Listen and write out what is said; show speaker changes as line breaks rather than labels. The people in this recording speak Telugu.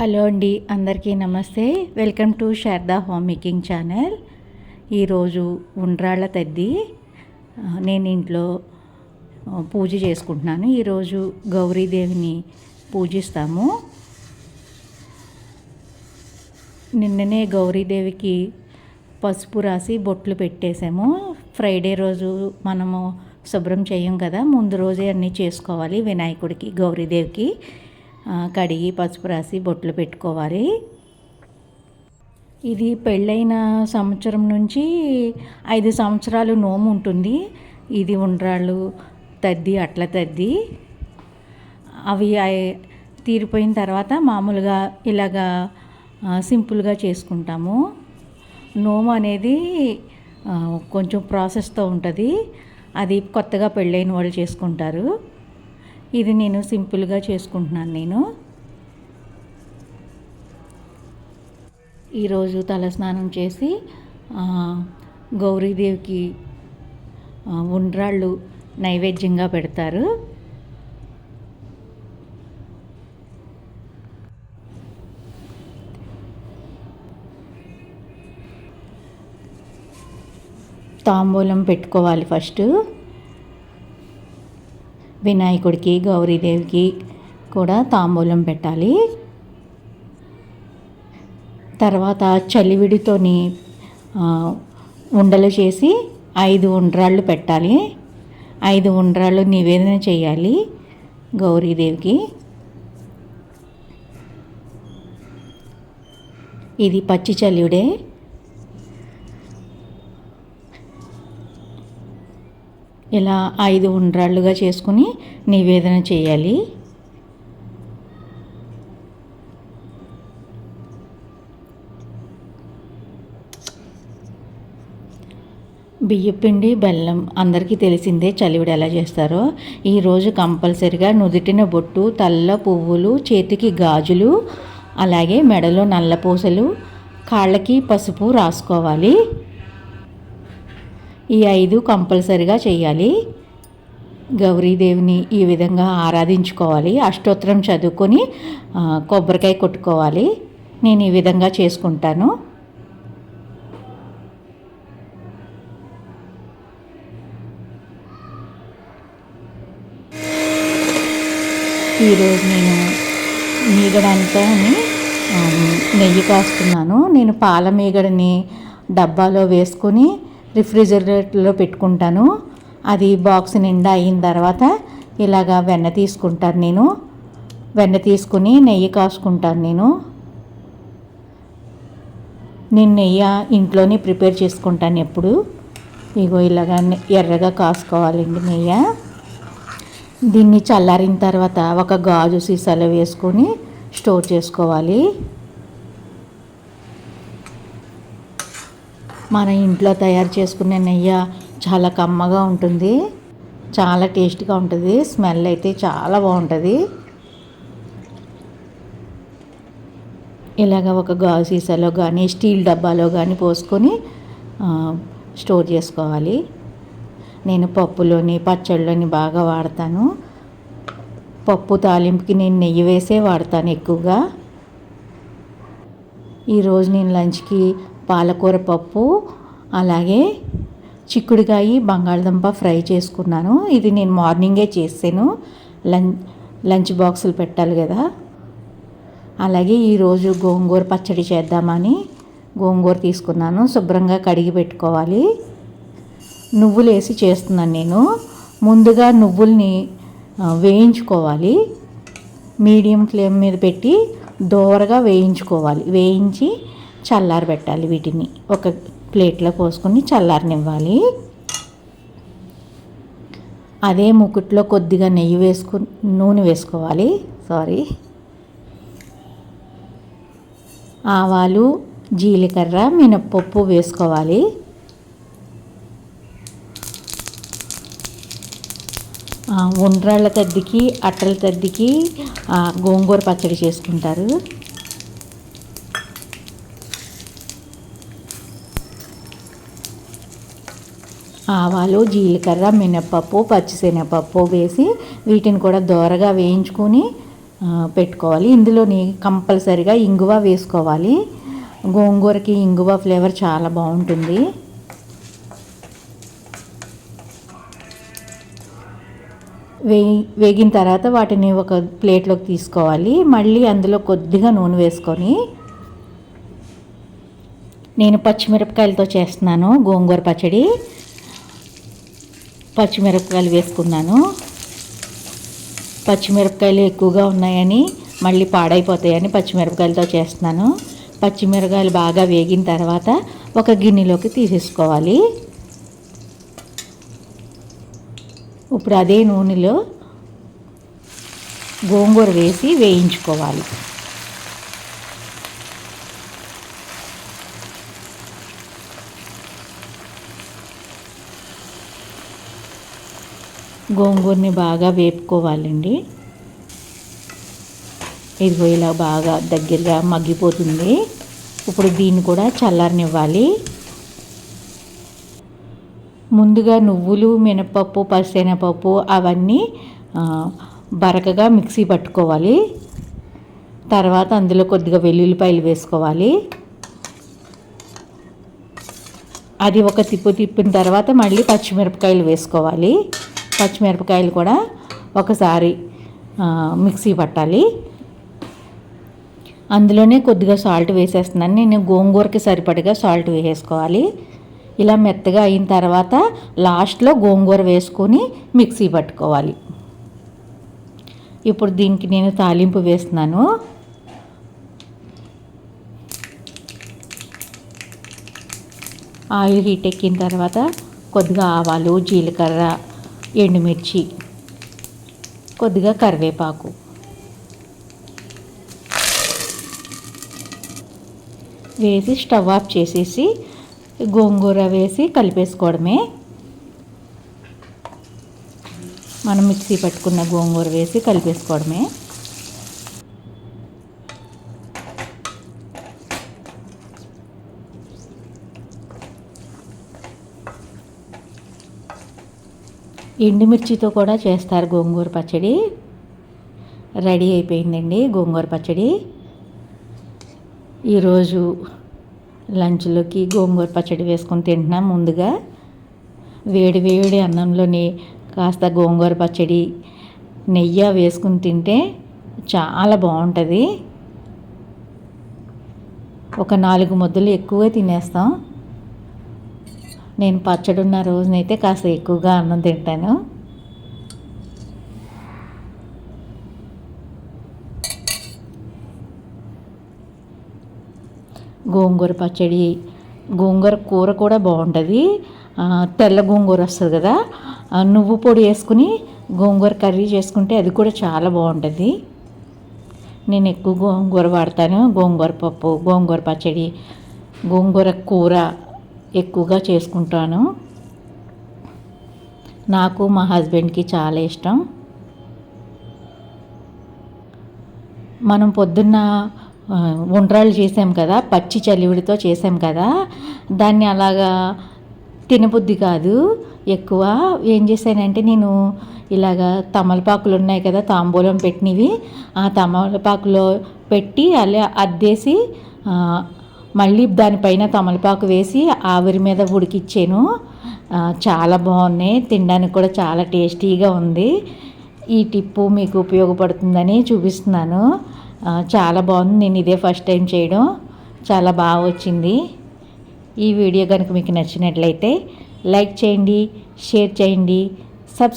హలో అండి అందరికీ నమస్తే. Welcome to Sharada home making channel. ఈరోజు ఉండ్రాళ్ళ తద్ది నేను ఇంట్లో పూజ చేసుకుంటున్నాను. ఈరోజు గౌరీదేవిని పూజిస్తాము. నిన్ననే గౌరీదేవికి పసుపు రాసి బొట్లు పెట్టేసాము ఫ్రైడే రోజు మనము శుభ్రం చేయం కదా ముందు రోజే అన్నీ చేసుకోవాలి వినాయకుడికి గౌరీదేవికి. కడిగి పసుపు రాసి బొట్లు పెట్టుకోవాలి. ఇది పెళ్ళైన సంవత్సరం నుంచి ఐదు సంవత్సరాలు నోము ఉంటుంది. ఇది ఉండ్రాళ్ళు తద్ది అట్ల తద్ది. అవి తీరిపోయిన తర్వాత మామూలుగా ఇలాగా సింపుల్గా చేసుకుంటాము. నోము అనేది కొంచెం ప్రాసెస్తో ఉంటుంది. అది కొత్తగా పెళ్ళైన వాళ్ళు చేసుకుంటారు. ఇది నేను సింపుల్గా చేసుకుంటున్నాను నేను. ఈరోజు తలస్నానం చేసి గౌరీదేవికి ఉండ్రాళ్ళు నైవేద్యంగా పెడతారు. తాంబూలం పెట్టుకోవాలి ఫస్ట్. వినాయకుడికి గౌరీదేవికి కూడా తాంబూలం పెట్టాలి. తర్వాత చలివిడితోని ఉండలు చేసి ఐదు ఉండ్రాళ్ళు పెట్టాలి. ఐదు ఉండ్రాళ్ళు నివేదన చేయాలి గౌరీదేవికి. ఇది పచ్చి చలివిడే ఇలా ఐదు ఉండ్రాళ్ళుగా చేసుకుని నివేదన చేయాలి. బియ్యపిండి బెల్లం అందరికీ తెలిసిందే చలివిడి ఎలా చేస్తారో. ఈరోజు కంపల్సరిగా నుదుటిన బొట్టు తల్ల పువ్వులు చేతికి గాజులు అలాగే మెడలో నల్ల పూసలు కాళ్ళకి పసుపు రాసుకోవాలి. ఈ ఐదు కంపల్సరిగా చేయాలి గౌరీదేవిని ఈ విధంగా ఆరాధించుకోవాలి. అష్టోత్తరం చదువుకొని కొబ్బరికాయ కొట్టుకోవాలి. నేను ఈ విధంగా చేసుకుంటాను. ఈరోజు నేను మీగడంతా నెయ్యి కాస్తున్నాను. నేను పాల మీగడని డబ్బాలో వేసుకొని రిఫ్రిజిరేటర్లో పెట్టుకుంటాను. అది బాక్స్ నిండా అయిన తర్వాత ఇలాగా వెన్న తీసుకుంటాను నేను. వెన్న తీసుకుని నెయ్యి కాసుకుంటాను నేను. నేను నెయ్యి ఇంట్లోనే ప్రిపేర్ చేసుకుంటాను ఎప్పుడు. ఇగో ఇలాగా ఎర్రగా కాసుకోవాలండి నెయ్యి. దీన్ని చల్లారిన తర్వాత ఒక గాజు సీసాలో వేసుకొని స్టోర్ చేసుకోవాలి. మన ఇంట్లో తయారు చేసుకునే నెయ్యి చాలా కమ్మగా ఉంటుంది. చాలా టేస్ట్గా ఉంటుంది. స్మెల్ అయితే చాలా బాగుంటుంది. ఇలాగ ఒక గాజు సీసాలో కానీ స్టీల్ డబ్బాలో కానీ పోసుకొని స్టోర్ చేసుకోవాలి. నేను పప్పులోని పచ్చళ్ళలోని బాగా వాడతాను. పప్పు తాలింపుకి నేను నెయ్యి వేసే వాడతాను ఎక్కువగా. ఈరోజు నేను లంచ్కి పాలకూర పప్పు అలాగే చిక్కుడుకాయ బంగాళదుంప ఫ్రై చేసుకున్నాను. ఇది నేను మార్నింగే చేసాను. లంచ్ లంచ్ బాక్సులు పెట్టాలి కదా. అలాగే ఈరోజు గోంగూర పచ్చడి చేద్దామని గోంగూర తీసుకున్నాను. శుభ్రంగా కడిగి పెట్టుకోవాలి. నువ్వులు వేసి చేస్తున్నాను నేను. ముందుగా నువ్వుల్ని వేయించుకోవాలి. మీడియం ఫ్లేమ్ మీద పెట్టి దోరగా వేయించుకోవాలి. వేయించి చల్లారబెట్టాలి వీటిని. ఒక ప్లేట్లో పోసుకొని చల్లారనివ్వాలి. అదే ముకుట్లో కొద్దిగా నెయ్యి వేసుకు నూనె వేసుకోవాలి. సారీ ఆవాలు జీలకర్ర మినప్పప్పు వేసుకోవాలి. ఉండ్రాళ్ళ తద్దికి అట్టల తద్దికి గోంగూర పచ్చడి చేసుకుంటారు. ఆవాలు జీలకర్ర మినప్పప్పు పచ్చిశనగపప్పు వేసి వీటిని కూడా దోరగా వేయించుకొని పెట్టుకోవాలి. ఇందులోని కంపల్సరిగా ఇంగువ వేసుకోవాలి. గోంగూరకి ఇంగువ ఫ్లేవర్ చాలా బాగుంటుంది. వే వేగిన తర్వాత వాటిని ఒక ప్లేట్లోకి తీసుకోవాలి. మళ్ళీ అందులో కొద్దిగా నూనె వేసుకొని నేను పచ్చిమిరపకాయలతో చేస్తున్నాను గోంగూర పచ్చడి. పచ్చిమిరపకాయలు వేసుకున్నాను. పచ్చిమిరపకాయలు ఎక్కువగా ఉన్నాయని మళ్ళీ పాడైపోతాయని పచ్చిమిరపకాయలతో చేస్తున్నాను. పచ్చిమిరపకాయలు బాగా వేగిన తర్వాత ఒక గిన్నెలోకి తీసేసుకోవాలి. ఇప్పుడు అదే నూనెలో గోంగూర వేసి వేయించుకోవాలి. గోంగూరని బాగా వేపుకోవాలండి. ఇదిగో ఇలా బాగా దగ్గరగా మగ్గిపోతుంది. ఇప్పుడు దీన్ని కూడా చల్లారనివ్వాలి. ముందుగా నువ్వులు మినపప్పు పసినపప్పు అవన్నీ బరకగా మిక్సీ పట్టుకోవాలి. తర్వాత అందులో కొద్దిగా వెల్లుల్లిపాయలు వేసుకోవాలి. అది ఒక తిప్పు తిప్పిన తర్వాత మళ్ళీ పచ్చిమిరపకాయలు వేసుకోవాలి. పచ్చిమిరపకాయలు కూడా ఒకసారి మిక్సీ పట్టాలి. అందులోనే కొద్దిగా సాల్ట్ వేసేస్తున్నాను. నేను గోంగూరకి సరిపడగా సాల్ట్ వేసేసుకోవాలి. ఇలా మెత్తగా అయిన తర్వాత లాస్ట్లో గోంగూర వేసుకొని మిక్సీ పట్టుకోవాలి. ఇప్పుడు దీనికి నేను తాలింపు వేస్తున్నాను. ఆయిల్ హీట్ ఎక్కిన తర్వాత కొద్దిగా ఆవాలు జీలకర్ర ఎండుమిర్చి కొద్దిగా కరివేపాకు. వేసి స్టవ్ ఆఫ్ చేసేసి గోంగూర వేసి కలిపేసుకోవడమే. మనం మిక్సీ పట్టుకున్న గోంగూర వేసి కలిపేసుకోవడమే. ఎండుమిర్చితో కూడా చేస్తారు గోంగూర పచ్చడి. రెడీ అయిపోయిందండి గోంగూర పచ్చడి. ఈరోజు లంచ్లోకి గోంగూర పచ్చడి వేసుకొని తింటున్నాం ముందుగా. వేడి వేడి అన్నంలోని కాస్త గోంగూర పచ్చడి నెయ్యి వేసుకుని తింటే చాలా బాగుంటుంది. ఒక నాలుగు ముద్దలు ఎక్కువ తినేస్తాం. నేను పచ్చడి ఉన్న రోజునైతే కాస్త ఎక్కువగా అన్నం తింటాను. గోంగూర పచ్చడి గోంగూర కూర కూడా బాగుంటుంది. తెల్ల గోంగూర వస్తుంది కదా నువ్వు పొడి వేసుకుని గోంగూర కర్రీ చేసుకుంటే అది కూడా చాలా బాగుంటుంది. నేను ఎక్కువ గోంగూర వాడతాను. గోంగూర పప్పు గోంగూర పచ్చడి గోంగూర కూర ఎక్కువగా చేసుకుంటాను. నాకు మా హస్బెండ్కి చాలా ఇష్టం. మనం పొద్దున్న ఉండ్రాళ్ళు చేసాం కదా పచ్చి చలివిడితో చేసాం కదా దాన్ని అలాగా తినబుద్ధి కాదు. ఎక్కువ ఏం చేశానంటే నేను ఇలాగా తమలపాకులు ఉన్నాయి కదా తాంబూలం పెట్టినవి ఆ తమలపాకులో పెట్టి అలా అద్దేసి మళ్ళీ దానిపైన తమలపాకు వేసి ఆవిరి మీద ఉడికిచ్చాను. చాలా బాగున్నాయి. తినడానికి కూడా చాలా టేస్టీగా ఉంది. ఈ టిప్పు మీకు ఉపయోగపడుతుందని చూపిస్తున్నాను. చాలా బాగుంది. నేను ఇదే ఫస్ట్ టైం చేయడం. చాలా బాగా వచ్చింది. ఈ వీడియో కనుక మీకు నచ్చినట్లయితే లైక్ చేయండి షేర్ చేయండి సబ్స్క్రైబ్